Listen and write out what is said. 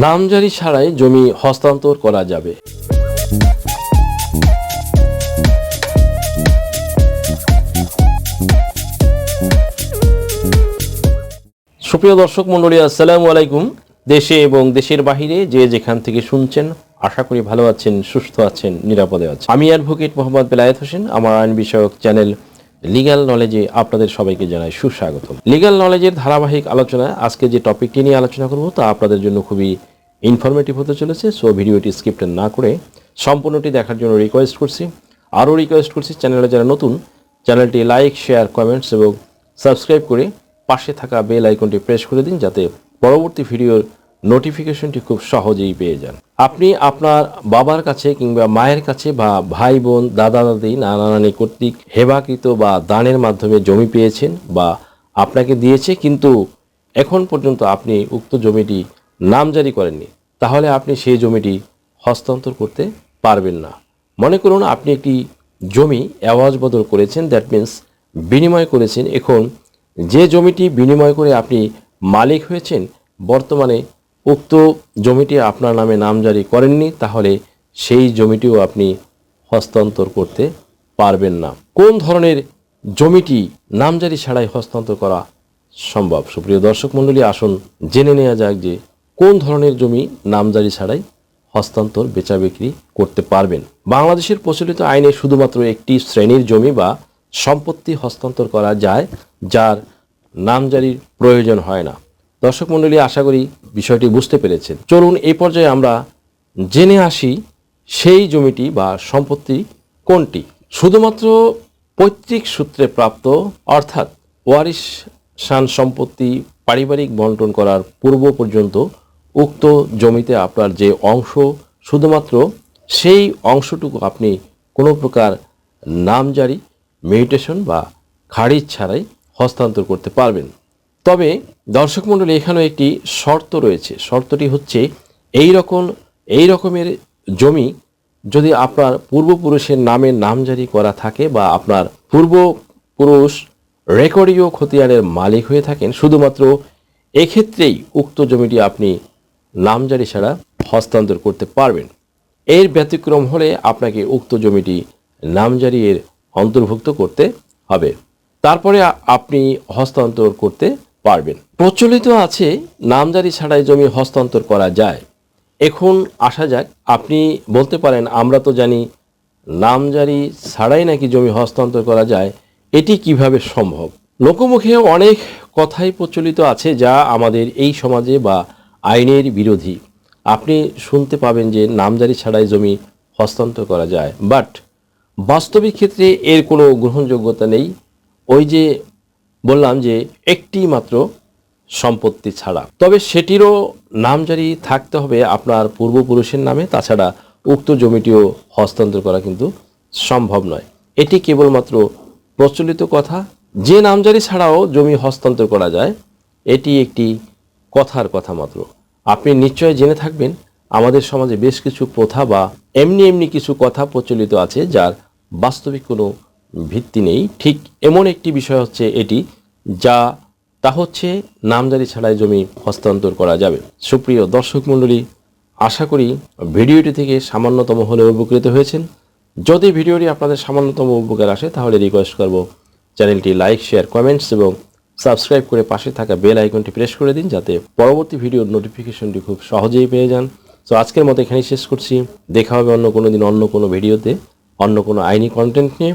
নামজারি ছাড়াই জমি হস্তান্তর করা যাবে। সুপ্রিয় দর্শক মণ্ডলী, আসসালামু আলাইকুম। দেশে এবং দেশের বাহিরে যে যেখান থেকে শুনছেন, আশা করি ভালো আছেন, সুস্থ আছেন, নিরাপদে আছেন। আমি অ্যাডভোকেট মোহাম্মদ বেলায়েত হোসেন, আমার আইন বিষয়ক চ্যানেল লিগ্যাল নলেজে আপনাদের সবাইকে জানাই সুস্বাগত লিগ্যাল নলেজের ধারাবাহিক আলোচনায় আজকে যে টপিকটি নিয়ে আলোচনা করব তা আপনাদের জন্য খুবই ইনফরমেটিভ হতে চলেছে সো ভিডিওটি স্ক্রিপ্টেড না করে সম্পূর্ণটি দেখার জন্য রিকোয়েস্ট করছি। আরও রিকোয়েস্ট করছি চ্যানেলে যারা নতুন চ্যানেলটি লাইক শেয়ার কমেন্টস এবং সাবস্ক্রাইব করে পাশে থাকা বেল আইকনটি প্রেস করে দিন, যাতে পরবর্তী ভিডিওর নোটিফিকেশনটি খুব সহজেই পেয়ে যান। আপনি আপনার বাবার কাছে কিংবা মায়ের কাছে বা ভাই, বোন, দাদা, দাদি, নানা, নানি কর্তৃক হেবাকৃত বা দানের মাধ্যমে জমি পেয়েছেন বা আপনাকে দিয়েছে, কিন্তু এখন পর্যন্ত আপনি উক্ত জমিটি নামজারি করেননি, তাহলে আপনি সেই জমিটি হস্তান্তর করতে পারবেন না। মনে করুন আপনি একটি জমি অ্যাওয়াজ বদল করেছেন দ্যাট মিন্স বিনিময় করেছেন। এখন যে জমিটি বিনিময় করে আপনি মালিক হয়েছেন, বর্তমানে উক্ত জমিটি আপনার নামে নামজারি করেননি, তাহলে সেই জমিটিও আপনি হস্তান্তর করতে পারবেন না। কোন ধরনের জমিটি নামজারি ছাড়াই হস্তান্তর করা সম্ভব? সুপ্রিয় দর্শক মণ্ডলী, আসুন জেনে নেওয়া যাক যে কোন ধরনের জমি নামজারি ছাড়াই হস্তান্তর বেচা বিক্রি করতে পারবেন। বাংলাদেশের প্রচলিত আইনে শুধুমাত্র একটি শ্রেণির জমি বা সম্পত্তি হস্তান্তর করা যায়, যার নামজারির প্রয়োজন হয় না। দর্শক মণ্ডলী, আশা করি বিষয়টি বুঝতে পেরেছেন। চলুন এই পর্যায়ে আমরা জেনে আসি সেই জমিটি বা সম্পত্তি কোনটি। শুধুমাত্র পৈতৃক সূত্রে প্রাপ্ত, অর্থাৎ ওয়ারিশ শান সম্পত্তি পারিবারিক বন্টন করার পূর্ব পর্যন্ত উক্ত জমিতে আপনার যে অংশ, শুধুমাত্র সেই অংশটুকু আপনি কোনো প্রকার নামজারি মেডিটেশন বা খারিজ ছাড়াই হস্তান্তর করতে পারবেন। তবে দর্শক মণ্ডলী, এখানেও একটি শর্ত রয়েছে। শর্তটি হচ্ছে এই রকম, এই রকমের জমি যদি আপনার পূর্বপুরুষের নামে নামজারি করা থাকে বা আপনার পূর্বপুরুষ রেকর্ডীয় খতিয়ানের মালিক হয়ে থাকেন, শুধুমাত্র এক্ষেত্রেই উক্ত জমিটি আপনি নামজারি ছাড়া হস্তান্তর করতে পারবেন। এর ব্যতিক্রম হলে আপনাকে উক্ত জমিটি নামজারি এর অন্তর্ভুক্ত করতে হবে। তারপরে আপনি হস্তান্তর করতে পারবেন। প্রচলিত আছে, নামজারি ছাড়াই জমি হস্তান্তর করা যায়। এখন আসা যাক, আপনি বলতে পারেন, আমরা তো জানি নামজারি ছাড়াই নাকি জমি হস্তান্তর করা যায়, এটি কীভাবে সম্ভব? লোকমুখে অনেক কথাই প্রচলিত আছে যা আমাদের এই সমাজে বা আইনের বিরোধী। আপনি শুনতে পাবেন যে নামজারি ছাড়াই জমি হস্তান্তর করা যায়, বাট বাস্তবিক ক্ষেত্রে এর কোনো গ্রহণযোগ্যতা নেই। ওই যে বললাম যে একটি মাত্র সম্পত্তি ছাড়া। তবে সেটিরও নামজারি থাকতে হবে আপনার পূর্বপুরুষের নামে, তাছাড়া উক্ত জমিটিও হস্তান্তর করা কিন্তু সম্ভব নয়। এটি কেবলমাত্র প্রচলিত কথা। যে নামজারি ছাড়াও জমি হস্তান্তর করা যায়, এটি একটি কথার কথা মাত্র। আপনি নিশ্চয় জেনে থাকবেন, আমাদের সমাজে বেশ কিছু প্রথা বা এমনি এমনি কিছু কথা প্রচলিত আছে, যার বাস্তবিক কোনো ভিত্তি নেই। ঠিক এমন একটি বিষয় হচ্ছে এটি, যা, তা হচ্ছে নামজারি ছাড়াই জমি হস্তান্তর করা যাবে। সুপ্রিয় দর্শক মণ্ডলী, আশা করি ভিডিওটি থেকে সামান্যতম হলেও উপকৃত হয়েছেন। যদি ভিডিওটি আপনাদের সামান্যতম উপকার আসে, তাহলে রিকোয়েস্ট করব চ্যানেলটি লাইক শেয়ার কমেন্টস এবং সাবস্ক্রাইব করে পাশে থাকা বেল আইকনটি প্রেস করে দিন, যাতে পরবর্তী ভিডিওর নোটিফিকেশনটি খুব সহজেই পেয়ে যান। তো আজকের মতো এখানেই শেষ করছি। দেখা হবে অন্য কোনো দিন অন্য কোনো ভিডিওতে, অন্য কোনো আইনি কন্টেন্ট নিয়ে।